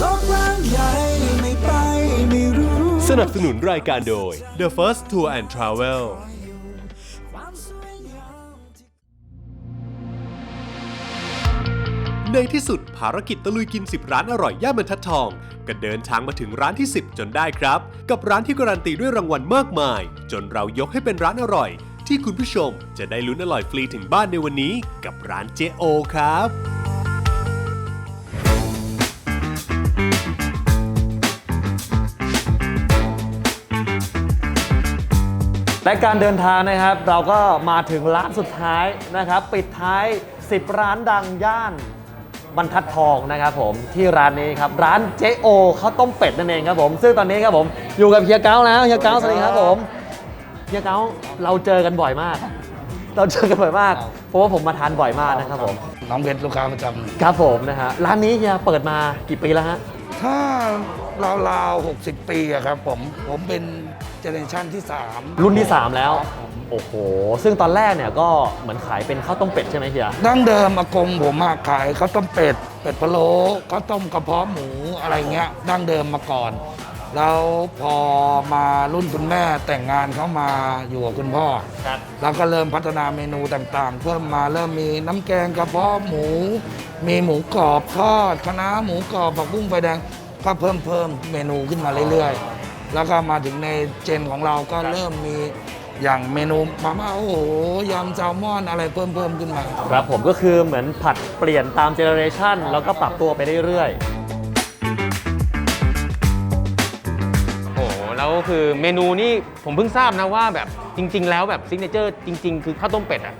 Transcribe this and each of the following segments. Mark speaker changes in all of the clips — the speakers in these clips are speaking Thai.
Speaker 1: โลกกว้างใหญ่ไม่ไปไม่รู้
Speaker 2: สนับสนุนรายการโดย The First Tour and Travel ในที่สุดภารกิจตะลุยกิน 10 ร้านอร่อยย่านบรรทัดทอง ก็เดินทางมาถึงร้านที่ 10 จนได้ครับ กับร้านที่การันตีด้วยรางวัลมากมาย จนเรายกให้เป็นร้านอร่อย ที่คุณผู้ชมจะได้ลุ้นอร่อยฟรีถึงบ้านในวันนี้ กับร้านเจโอครับ
Speaker 3: และการเดินทางนะครับ เราก็มาถึงร้านสุดท้ายนะครับ ปิดท้าย 10 ร้านดังย่านบรรทัดทองนะครับผมที่ร้านนี้ครับร้านเจโอข้าวต้มเป็ดนั่นเองครับผมซึ่งตอนนี้ครับผมอยู่กับเฮียเก้าแล้วเฮียเก้าสวัสดีครับผมเฮียเก้าเราเจอกันบ่อยมาก เราเจอกันบ่อยมาก เพราะว่าผมมาทานบ่อยมากนะครับผม
Speaker 4: น้องเพชรลูกค้าประจำ
Speaker 3: ครับผมนะฮะร้านนี้เฮียเปิดมากี่ปีแล้วฮะ
Speaker 4: ถ้าราวๆ60 ปีอะครับผมผมเป็น เจเนอเรชันที่ 3
Speaker 3: รุ่นที่ 3 แล้วโอ้โห ซึ่งตอนแรกเนี่ยก็เหมือนขายเป็นข้าวต้มเป็ดใช่ไหมเฮีย
Speaker 4: ดั้งเดิมอากงผมมาขายข้าวต้มเป็ด เป็ดพะโล้ข้าวต้มกระเพาะหมูอะไรเงี้ย ดั้งเดิมมาก่อน แล้วพอมารุ่นคุณแม่แต่งงานเขามาอยู่กับคุณพ่อ
Speaker 3: ครับ
Speaker 4: แล้วก็เริ่มพัฒนาเมนูต่างๆ เพิ่มมาเริ่มมีน้ำแกงกระเพาะหมู มีหมูกรอบทอดคะน้าหมูกรอบผักบุ้งไฟแดงก็เพิ่มเพิ่มเมนูขึ้นมาเรื่อยๆ แล้วก็มาถึงในเจนของเราก็เริ่มมีอย่างเมนูมาม่าโอ้โหยำแซลมอนอะไรเพิ่มเพิ่มขึ้นมา
Speaker 3: ครับผมก็คือเหมือนผัดเปลี่ยนตามเจเนอเรชันแล้วก็ปรับตัวไปเรื่อย
Speaker 5: โอ้โหแล้วคือเมนูนี่ผมเพิ่งทราบนะว่าแบบจริง ๆ แล้วแบบซิกเนเจอร์จริง ๆ คือข้าวต้มเป็ดอะ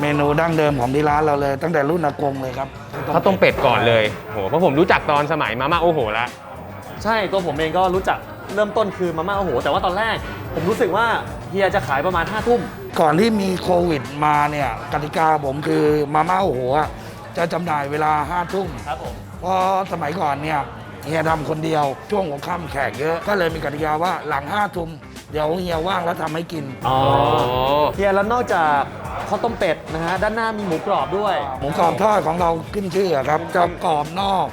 Speaker 4: เมนูดั้งเดิมของที่ร้านเราเลย ตั้งแต่รุ่นอากงเลยครับ
Speaker 5: ข้าวต้มเป็ดก่อนเลยโหเพราะผมรู้จักตอนสมัยมาม่าโอโหแล้ว
Speaker 3: ๆใช่ตัวผมเองก็รู้จัก เริ่มต้นคือมาม่าโอ้โห แต่ว่าตอนแรก ผมรู้สึกว่าเฮียจะขายประมาณ5้าทุ่ม
Speaker 4: ก่อนที่มีโควิดมาเนี่ยกติกาผมคือมาม่าโอ้โหอะจะจำหน่ายเวลาห้าทุ่ม
Speaker 3: ครับผม
Speaker 4: เพราะสมัยก่อนเนี่ยเฮียทำคนเดียวช่วงหัวค่ำแขกเยอะ ก็เลยมีกติกาว่าหลังห้าทุ่มเดี๋ยวเฮียว่างแล้วทำให้กิน
Speaker 3: อ๋อ เฮียแล้วนอกจากข้าวต้มเป็ดนะฮะ ด้านหน้ามีหมูกรอบด้วย
Speaker 4: หมูกรอบทอดของเราขึ้นชื่อครับจะกรอบนอก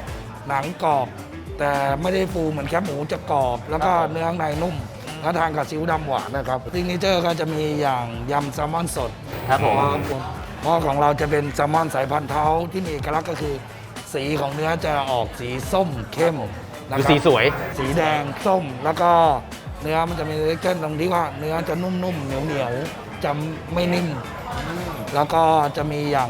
Speaker 4: หนังกรอบ แต่ไม่ได้ฟูเหมือนแคบหมูจะกรอบ แล้วก็เนื้อข้างในนุ่ม แล้วทานกับซีอิ๊วดำหวานนะครับซิกเนเจอร์ก็จะมีอย่างยำแซลมอนสด
Speaker 3: ครับผม
Speaker 4: เพราะของเราจะเป็นแซลมอนสายพันธุ์เท้าที่มีเอกลักษณ์ก็คือ สีของเนื้อจะออกสีส้มเข้มนะ
Speaker 5: ดู
Speaker 4: ครับ
Speaker 5: สีสวย
Speaker 4: สีแดงส้มแล้วก็เนื้อมันจะมีเล็กเตรงที่ว่าเนื้อจะนุ่มๆเหนียวๆจะไม่นิ่ม แล้วก็จะมีอย่าง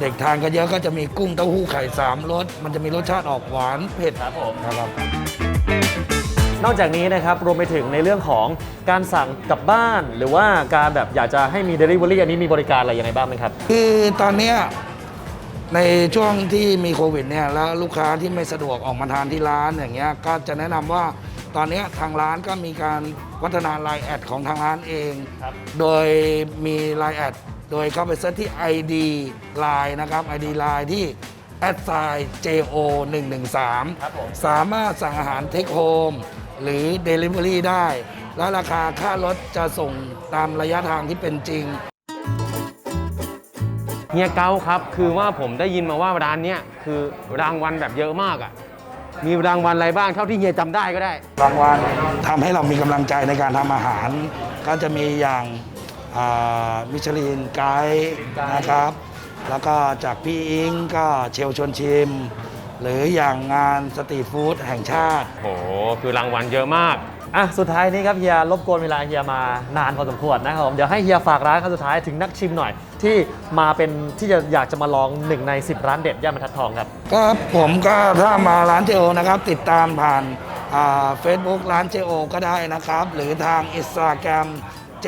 Speaker 4: เด็กทานก็เยอะก็จะมีกุ้งเต้าหู้ไข่สามรสมันจะมีรสชาติออกหวานเผ็ด
Speaker 3: ครับผม
Speaker 4: นะครับ
Speaker 3: นอกจากนี้นะครับรวมไปถึงในเรื่องของการสั่งกลับบ้าน หรือว่าการแบบอยากจะให้มี Delivery อันนี้มีบริการอะไรยังไงบ้างไหมครับ
Speaker 4: คือตอนเนี้ยในช่วงที่มีโควิดเนี่ยแล้วลูกค้าที่ไม่สะดวกออกมาทานที่ร้านอย่างเงี้ยก็จะแนะนำว่าตอนเนี้ยทางร้านก็มีการพัฒนาไลน์แอดของทางร้านเอง
Speaker 3: ครับ
Speaker 4: โดยมีไลน์แอด โดยเข้าไปเซิร์ชที่ ID Line นะครับ ID Line ที่ a d s i JO 113
Speaker 3: ครับผม
Speaker 4: สามารถสั่งอาหารเทคโฮมหรือ Delivery ได้ และราคาค่ารถจะส่งตามระยะทางที่เป็นจริง
Speaker 5: เฮียเกาครับ คือว่าผมได้ยินมาว่าร้านเนี้ยคือรางวัลแบบเยอะมากอะ มีรางวัลอะไรบ้างเท่าที่เฮียจำได้ก็ได้
Speaker 4: รางวัลทำให้เรามีกำลังใจในการทำอาหาร ก็จะมีอย่าง มิชลินไกด์นะครับ แล้วก็จากพี่อิงก็เชลชวนชิม หรืออย่างงานสตรีทฟู้ดแห่งชาติ
Speaker 5: โห คือรางวัลเยอะมาก
Speaker 3: อะ สุดท้ายนี้ครับเฮียรบกวนเวลาเฮียมานานพอสมควรนะครับผมเดี๋ยวให้เฮียฝากร้านครั้งสุดท้ายถึงนักชิมหน่อย ที่มาเป็นที่จะอยากจะมาลองหนึ่งใน 10 ร้านเด็ดย่านบรรทัดทองครับ
Speaker 4: ก็ผมก็ถ้ามาร้านเจโอนะครับ ติดตามผ่านเฟซบุ๊กร้านเจโอก็ได้นะครับ หรือทางอินสตาแกรมเ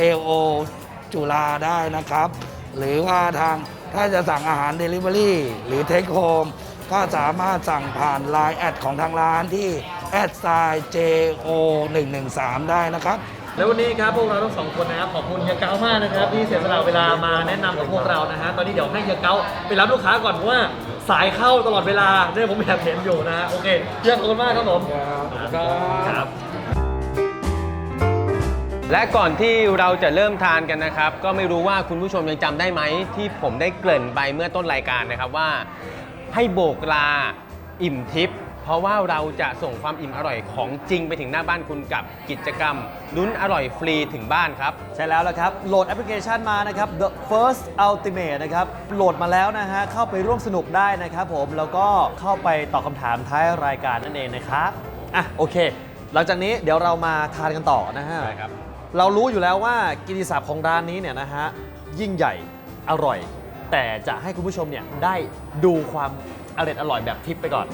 Speaker 4: จโอจุฬาได้นะครับ หรือว่าทางถ้าจะสั่งอาหาร Delivery หรือ Take Home ก็สามารถสั่งผ่าน Line แอดของทางร้านที่แอดไซ JO 113ได้นะครับ
Speaker 3: แล้ววันนี้ครับพวกเราทั้งสองคนนะครับขอบคุณเฮียเก้ามากนะครับที่เสียสละเวลามาแนะนำกับพวกเรานะฮะตอนนี้เดี๋ยวให้เฮียเก้าไปรับลูกค้าก่อนเพราะว่าสายเข้าตลอดเวลาเนี่ยผมแอบเห็นอยู่นะฮะโอเคเฮียขอบคุณมากครับผมครับ
Speaker 5: และก่อนที่เราจะเริ่มทานกันนะครับ ก็ไม่รู้ว่าคุณผู้ชมยังจำได้ไหม ที่ผมได้เกริ่นไปเมื่อต้นรายการนะครับว่า ให้โบกลาอิ่มทิพย์เพราะว่าเราจะส่งความอิ่มอร่อยของจริงไปถึงหน้าบ้านคุณกับกิจกรรมลุ้นอร่อยฟรีถึงบ้านครับ
Speaker 3: ใช่แล้วละครับ โหลดแอปพลิเคชันมานะครับ The First Ultimate นะครับ โหลดมาแล้วนะฮะ เข้าไปร่วมสนุกได้นะครับผม แล้วก็เข้าไปตอบคำถามท้ายรายการนั่นเองนะครับ อะ โอเค หลังจากนี้เดี๋ยวเรามาทานกันต่อนะฮะ
Speaker 5: ใช่ครับ
Speaker 3: เรารู้อยู่แล้วว่ากิตติศัพท์ของร้านนี้เนี่ยนะฮะยิ่งใหญ่อร่อย แต่จะให้คุณผู้ชมเนี่ยได้ดูความอร่อยอร่อยแบบทิปไปก่อน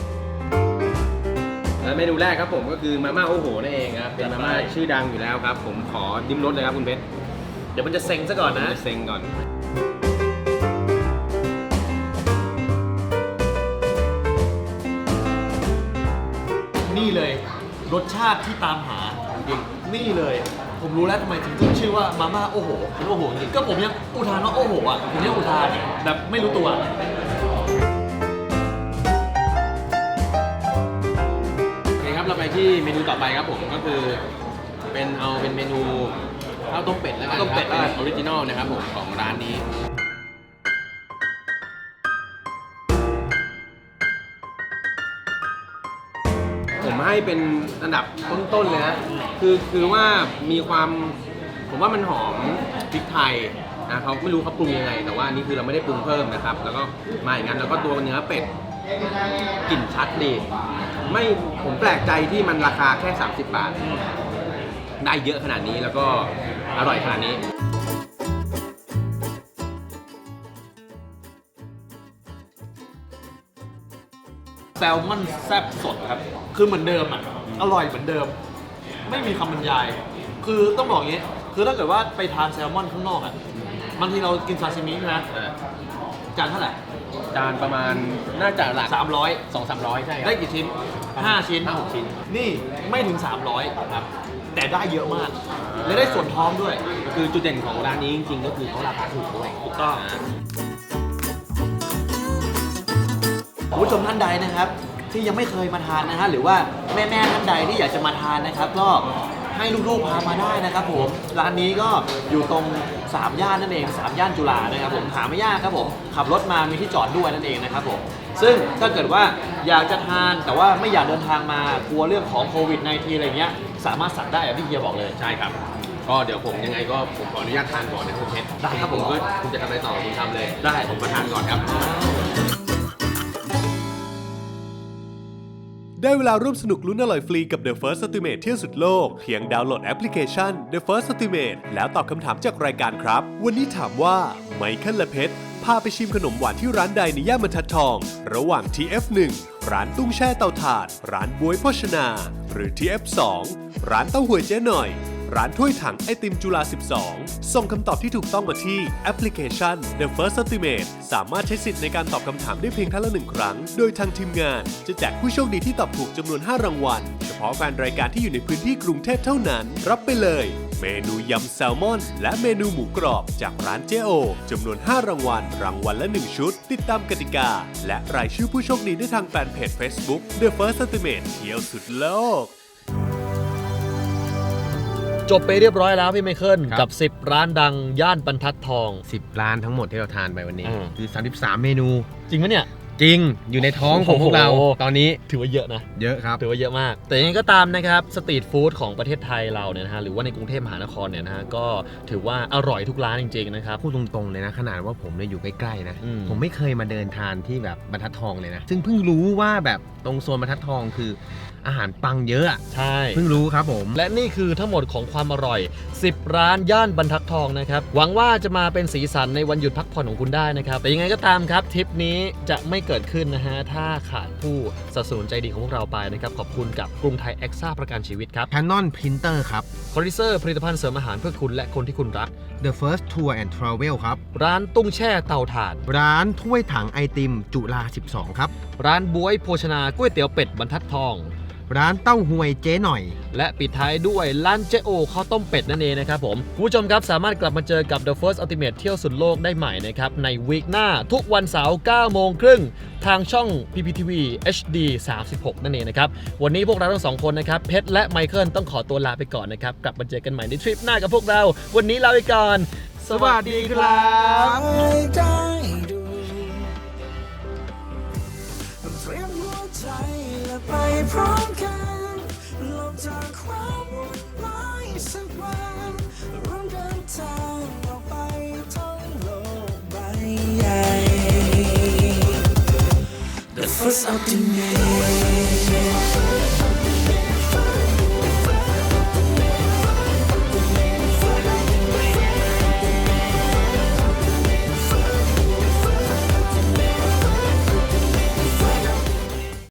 Speaker 5: และเมนูแรกครับผมก็คือมาม่าโอ้โหนั่นเองครับเป็นมาม่าชื่อดังอยู่แล้วครับ ผมขอดิ้มรสเลยครับคุณเพชร
Speaker 3: เดี๋ยวมันจะเซ็งซะก่อนนะ
Speaker 5: เซ็งก่อน
Speaker 3: นี่เลย รสชาติที่ตามหาจริงนี่เลย ผมรู้แล้วทำไมถึงตั้งชื่อว่ามาม่าโอ้โหเป็นโอ้โหจริงก็ผมยังอุทานว่าโอ้โหอะผมยังอุทานแบบไม่รู้ตัว
Speaker 5: โอเคครับเราไปที่เมนูต่อไปครับผมก็คือเป็นเอาเป็นเมนูข้าวต้มเป็ดแล้วกัน
Speaker 3: ข้าวต้มเป็ด
Speaker 5: ครับ
Speaker 3: อะ
Speaker 5: ออริจินอลนะครับผมของร้านนี้ ผมให้เป็นอันดับต้นๆเลยนะคือคือว่ามีความผมว่ามันหอมพริกไทยนะเขาไม่รู้เขาปรุงยังไง แต่ว่าอันนี้คือเราไม่ได้ปรุงเพิ่มนะครับ แล้วก็มาอย่างนั้นแล้วก็ตัวเนื้อเป็ดกลิ่นชัดดีไม่ผมแปลกใจที่มันราคาแค่ 30 บาท ได้เยอะขนาดนี้แล้วก็อร่อยขนาดนี้
Speaker 3: แซลมอนแซ่บสดครับ คือเหมือนเดิมอะ อร่อยเหมือนเดิม ไม่มีคำบรรยาย คือต้องบอกอย่างนี้ คือถ้าเกิดว่าไปทานแซลมอนข้างนอกอะ บางทีเรากินซาซิมิใช่ไหมจานเท่าไหร่
Speaker 5: จานประมาณน่าจะหลัก
Speaker 3: สามร้อย
Speaker 5: สองสามร้อยใช่ครับ
Speaker 3: ได้กี่ชิ้นห้าชิ้น
Speaker 5: ห้าหกชิ้น
Speaker 3: นี่ไม่ถึง 300ครับ แต่ได้เยอะมาก และได้ส่วนท้องด้วย
Speaker 5: คือจุดเด่นของร้านนี้จริงๆก็คือเขาราคาถูกด้วย
Speaker 3: ถูกต้อง คุณผู้ชมท่านใดนะครับ ที่ยังไม่เคยมาทานนะฮะหรือว่าแม่แม่ๆท่านใดที่อยากจะมาทานนะครับ ก็ให้ลูกๆพามาได้นะครับผมร้านนี้ก็อยู่ตรง3ย่านนั่นเอง3ย่านจุฬานะครับผมหาไม่ยากครับผมขับรถมามีที่จอดด้วยนั่นเองนะครับผมซึ่งถ้าเกิดว่าอยากจะทานแต่ว่าไม่อยากเดินทางมากลัวเรื่องของโควิด -19 อะไรเงี้ยสามารถสั่งได้อย่างที่เฮียบอกเลย
Speaker 5: ใช่ครับ ก็เดี๋ยวผมยังไงก็ผมขออนุญาตทานก่อนนะครับคุณเพชร
Speaker 3: ได้ครับผม
Speaker 5: ก็คุณจะทำอะไรต่อคุณทำเลย
Speaker 3: ได้
Speaker 5: ผมมาทานก่อนครับ
Speaker 2: ได้เวลาร่วมสนุกลุ้นอร่อยฟรีกับ The First Estimate เที่ยวสุดโลก เพียงดาวน์โหลดแอปพลิเคชัน The First Estimate แล้วตอบคำถามจากรายการครับ วันนี้ถามว่าไมเคิลและเพชรพาไปชิมขนมหวานที่ร้านใดในย่านบรรทัดทอง ระหว่าง TF1 ร้านตุ้งแช่เตาถ่าน ร้านบวยโภชนา หรือ TF2 ร้านเต้าหวยเจ๊หน่อย ร้านถ้วยถังไอติมจุฬา 12 ส่งคำตอบที่ถูกต้องมาที่แอปพลิเคชัน The First Estimate สามารถใช้สิทธิ์ในการตอบคำถามได้เพียงครั้งละหนึ่งครั้ง โดยทางทีมงานจะแจกผู้โชคดีที่ตอบถูกจำนวน 5 รางวัล เฉพาะแฟนรายการที่อยู่ในพื้นที่กรุงเทพเท่านั้น รับไปเลย เมนูยำแซลมอน และเมนูหมูกรอบจากร้านเจโอจำนวน 5 รางวัล รางวัลละ 1 ชุด ติดตามกติกา และรายชื่อผู้โชคดีได้ทางแฟนเพจ Facebook The First Estimate เที่ยวสุดโลก
Speaker 3: จบไปเรียบร้อยแล้วพี่ไมเคิล
Speaker 5: ครับ
Speaker 3: กับ 10 ร้านดังย่านบรรทัดทอง
Speaker 5: 10 ร้านทั้งหมดที่เราทานไปวันนี้
Speaker 3: อืม
Speaker 5: คือ 33 เมนู
Speaker 3: จริงไหมเนี่ย
Speaker 5: จริงอยู่ในท้องของพวกเรา
Speaker 3: โอ้โห
Speaker 5: ตอนนี้
Speaker 3: ถือว่าเยอะนะ
Speaker 5: เยอะครับ
Speaker 3: ถือว่าเยอะมาก แต่ยังไงก็ตามนะครับ สตรีทฟู้ดของประเทศไทยเราเนี่ยนะฮะหรือว่าในกรุงเทพมหานครเนี่ยนะฮะก็ถือว่าอร่อยทุกร้านจริงๆนะครับ
Speaker 5: พูดตรงๆเลยนะ ขนาดว่าผมเนี่ยอยู่ใกล้ๆนะ
Speaker 3: อืม
Speaker 5: ผมไม่เคยมาเดินทานที่แบบบรรทัดทองเลยนะ ซึ่งเพิ่งรู้ว่าแบบตรงโซนบรรทัดทองคือ อาหารปังเยอะอะ
Speaker 3: ใช่
Speaker 5: เพิ่งรู้ครับผม
Speaker 3: และนี่คือทั้งหมดของความอร่อย 10 ร้านย่านบรรทัดทองนะครับ หวังว่าจะมาเป็นสีสันในวันหยุดพักผ่อนของคุณได้นะครับ แต่ยังไงก็ตามครับทริปนี้จะไม่เกิดขึ้นนะฮะ ถ้าขาดผู้สนับสนุนใจดีของพวกเราไปนะครับ ขอบคุณกับกรุงไทยแอคซ่าประกันชีวิตครับ
Speaker 5: Canon Printer ครับ
Speaker 3: คอริเซอร์ผลิตภัณฑ์เสริมอาหารเพื่อคุณและคนที่คุณรัก
Speaker 5: The First Tour and Travel ครับ
Speaker 3: ร้านตุ้งแช่เตาถ่าน
Speaker 5: ร้านถ้วยถังไอติมจุฬา12 ครับ
Speaker 3: ร้านบวยโภชนาก๋วยเตี๋ยวเป็ดบรรทัดทอง
Speaker 5: ร้านเต้าหวยเจ๊หน่อย
Speaker 3: และปิดท้ายด้วยร้านเจโอข้าวต้มเป็ดนั่นเองนะครับผมคุณผู้ชมครับสามารถกลับมาเจอกับ The First Ultimate เที่ยวสุดโลกได้ใหม่นะครับ ในวีคหน้าทุกวันเสาร์9โมงครึ่งทางช่อง PPTV HD 36 นั่นเองนะครับ วันนี้พวกเราทั้งสองคนนะครับเพชรและไมเคิลต้องขอตัวลาไปก่อนนะครับ กลับมาเจอกันใหม่ในทริปหน้ากับพวกเรา วันนี้ลาไปก่อน สวัสดีครับ
Speaker 1: พร้อมกันหลบจากความวุ่นวายสักวันร่วมเดินทางออกไปท่องโลกใบใหญ่ The first ultimate